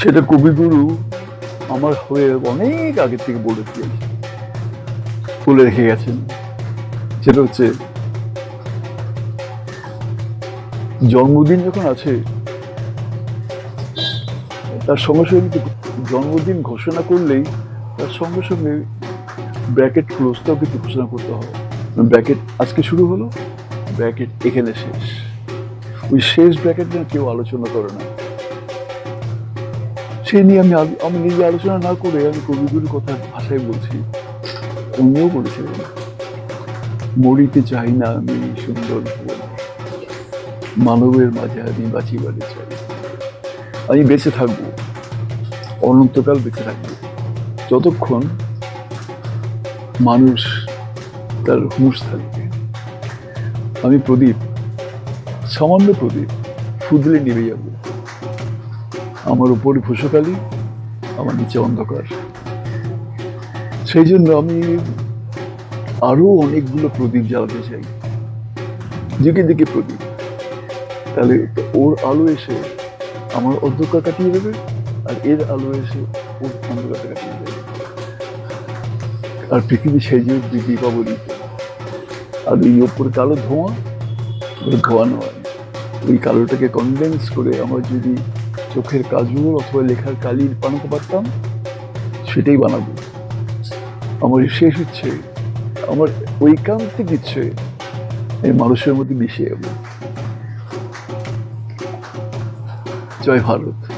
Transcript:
সেটা কবিগুরু আমার হয়ে অনেক আগে থেকে বলে দিয়েছে। বলে রেখে গেছেন। সেটা হচ্ছে, জন্মদিন যখন আছে, তার সঙ্গে সঙ্গে জন্মদিন ঘোষণা করলেই তার সঙ্গে সঙ্গে ব্র্যাকেট ক্লোজটাও কিন্তু ঘোষণা করতে হবে। ব্র্যাকেট আজকে শুরু হলো, ব্র্যাকেট এখানে শেষ। ওই শেষ ব্র্যাকেট নিয়ে কেউ আলোচনা করে না। সেই নিয়ে আমি আমি নিজে আলোচনা না করে আমি কবিগুলির কথা ভাষায় বলছি। উনিও বলেছিলেন, মরিতে চাই না আমি সুন্দর মানবের মাঝে আমি বাঁচিবারে চাই। আমি বেঁচে থাকব, অনন্তকাল বেঁচে থাকব। যতক্ষণ মানুষ তার হুঁশ থাকবে। আমি প্রদীপ, সামান্য প্রদীপ, ফুদলে নিভে যাব। আমার উপরে ভূষকালী, আমার নিচে অন্ধকার। সেই জন্য আমি আরও অনেকগুলো প্রদীপ জ্বালাতে চাই। দিকে দিকে প্রদীপ। তাহলে ওর আলো এসে আমার অন্ধকার কাটিয়ে দেবে, আর এর আলো এসে ওর অন্ধকারটা কাটিয়ে দেবে। আর পৃথিবী সেজে উঠবে দীপাবলিতে। আর এই ওপরে কালো ধোঁয়া ধোঁয়া নয়। ওই কালোটাকে কনডেন্স করে আমার যদি চোখের কাজল অথবা লেখার কালির বানাতে পারতাম, সেটাই বানাবো। আমার শেষ হচ্ছে, আমার ঐকান্তিক ইচ্ছে, এই মানুষের মধ্যে মিশে যাব জয় ভারত।